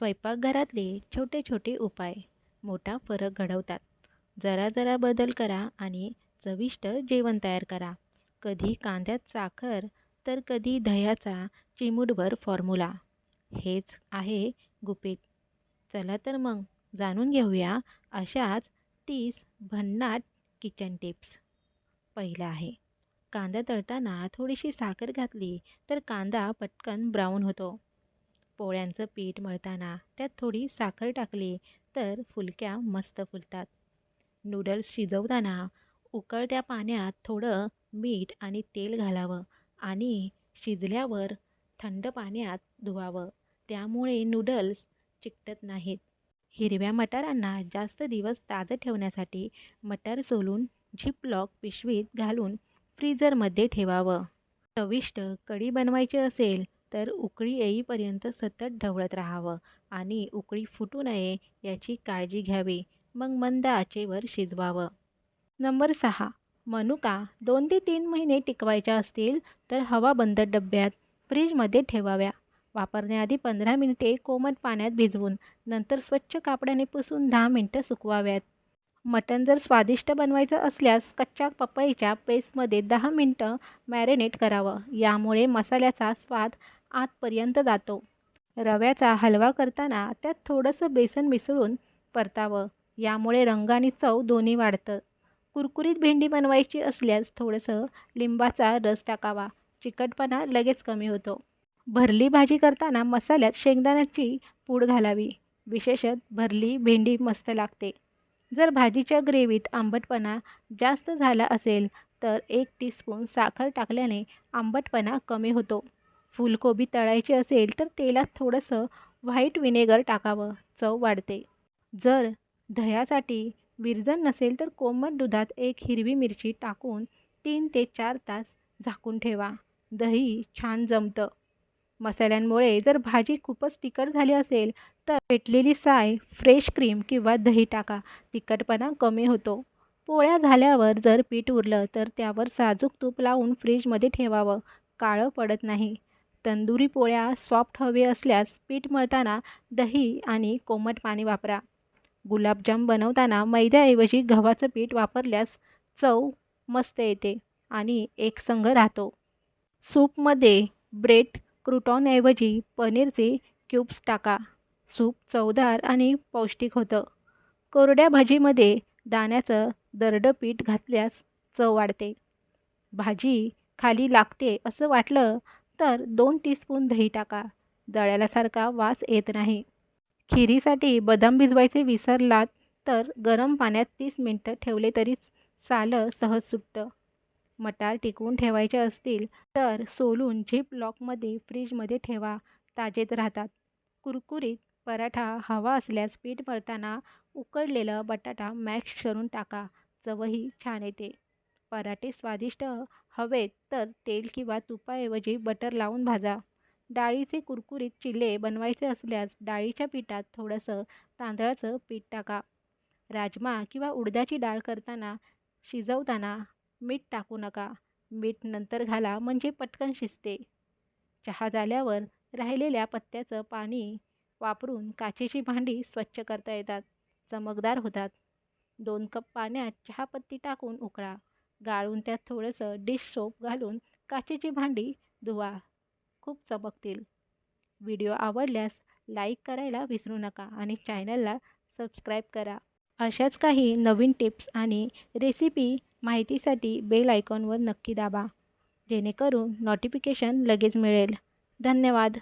स्वयंपाकघरातले छोटे छोटे उपाय मोठा फरक घडवतात. जरा जरा बदल करा आणि चविष्ट जेवण तयार करा. कधी कांद्यात साखर तर कधी दह्याचा चिमूटभर फॉर्म्युला हेच आहे गुपित. चला तर मग जाणून घेऊया अशाच तीस भन्नाट किचन टिप्स पहिला आहे कांदा तळताना थोडीशी साखर घातली तर कांदा पटकन ब्राऊन होतो. पोळ्यांचं पीठ मळताना त्यात थोडी साखर टाकली तर फुलक्या मस्त फुलतात. नूडल्स शिजवताना उकळत्या पाण्यात थोडं मीठ आणि तेल घालावं आणि शिजल्यावर थंड पाण्यात धुवावं. त्यामुळे नूडल्स चिकटत नाहीत. हिरव्या मटारांना जास्त दिवस ताजं ठेवण्यासाठी मटार सोलून झिपलॉक पिशवीत घालून फ्रीजरमध्ये ठेवावं. चविष्ट कढी बनवायची असेल तर उकळी येईपर्यंत सतत ढवळत राहावं आणि उकळी फुटू नये याची काळजी घ्यावी. मग मंद आचेवर शिजवावं. नंबर सहा. मनुका दोन ते तीन महिने टिकवायच्या असतील तर हवा बंद डब्यात फ्रीजमध्ये ठेवाव्या. वापरण्याआधी पंधरा मिनिटे कोमट पाण्यात भिजवून नंतर स्वच्छ कापडाने पुसून दहा मिनटं सुकवाव्यात. मटण जर स्वादिष्ट बनवायचं असल्यास कच्च्या पपईच्या पेस्टमध्ये दहा मिनटं मॅरिनेट करावं. यामुळे मसाल्याचा स्वाद आतपर्यंत जातो. रव्याचा हलवा करताना त्यात थोडंसं बेसन मिसळून परतावं. यामुळे रंग आणि चव दोन्ही वाढतं. कुरकुरीत भेंडी बनवायची असल्यास थोडंसं लिंबाचा रस टाकावा. चिकटपणा लगेच कमी होतो. भरली भाजी करताना मसाल्यात शेंगदाण्याची पूड घालावी. विशेषत भरली भेंडी मस्त लागते. जर भाजीच्या ग्रेव्हीत आंबटपणा जास्त झाला असेल तर एक टीस्पून साखर टाकल्याने आंबटपणा कमी होतो. फुलकोबी तळायची असेल तर तेलात थोडंसं व्हाईट विनेगर टाकावं चव वाढते. जर दह्यासाठी विरजण नसेल तर कोमट दुधात एक हिरवी मिरची टाकून तीन ते चार तास झाकून ठेवा. दही छान जमतं. मसाल्यांमुळे जर भाजी खूपच तिखट झाली असेल तर पेटलेली साय फ्रेश क्रीम किंवा दही टाका. तिखटपणा कमी होतो. पोळ्या झाल्यावर जर पीठ उरलं तर त्यावर साजूक तूप लावून फ्रीजमध्ये ठेवावं. काळं पडत नाही. तंदुरी पोळ्या सॉफ्ट हवे असल्यास पीठ मळताना दही आणि कोमट पाणी वापरा. गुलाबजाम बनवताना मैद्याऐवजी गव्हाचं पीठ वापरल्यास चव मस्त येते आणि एकसंग राहतो. सूपमध्ये ब्रेड क्रुटॉनऐवजी पनीरचे क्यूब्स टाका. सूप चवदार आणि पौष्टिक होतं. कोरड्या भाजीमध्ये दाण्याचं दरडं पीठ घातल्यास चव वाढते. भाजी खाली लागते असं वाटलं तर दोन टीस्पून दही टाका. दळ्यालासारखा वास येत नाही. खिरीसाठी बदाम भिजवायचे विसरलात तर गरम पाण्यात तीस मिनटं ठेवले तरी सालं सहज सुटतं. मटार टिकवून ठेवायचे असतील तर सोलून झिप लॉकमध्ये फ्रीजमध्ये ठेवा. ताजेत राहतात. कुरकुरीत पराठा हवा असल्यास पीठ मळताना उकडलेला बटाटा मॅश करून टाका. चवही छान येते. पराठे स्वादिष्ट हवेत तर तेल किंवा तुपाऐवजी बटर लावून भाजा. डाळीचे कुरकुरीत चिल्ले बनवायचे असल्यास डाळीच्या पिठात थोडंसं तांदळाचं पीठ टाका. राजमा किंवा उडदाची डाळ करताना शिजवताना मीठ टाकू नका. मीठ नंतर घाला म्हणजे पटकन शिजते. चहा झाल्यावर राहिलेल्या पत्त्याचं पाणी वापरून काचेची भांडी स्वच्छ करता येतात. चमकदार होतात. दोन कप पाण्यात चहापत्ती टाकून उकळा. गाळून त्यात थोडंसं डिश सोप घालून काचेची भांडी धुवा. खूप चमकतील. व्हिडिओ आवडल्यास लाईक करायला विसरू नका आणि चॅनलला सबस्क्राईब करा. अशाच काही नवीन टिप्स आणि रेसिपी माहितीसाठी बेल आयकॉनवर नक्की दाबा जेणेकरून नोटिफिकेशन लगेच मिळेल. धन्यवाद.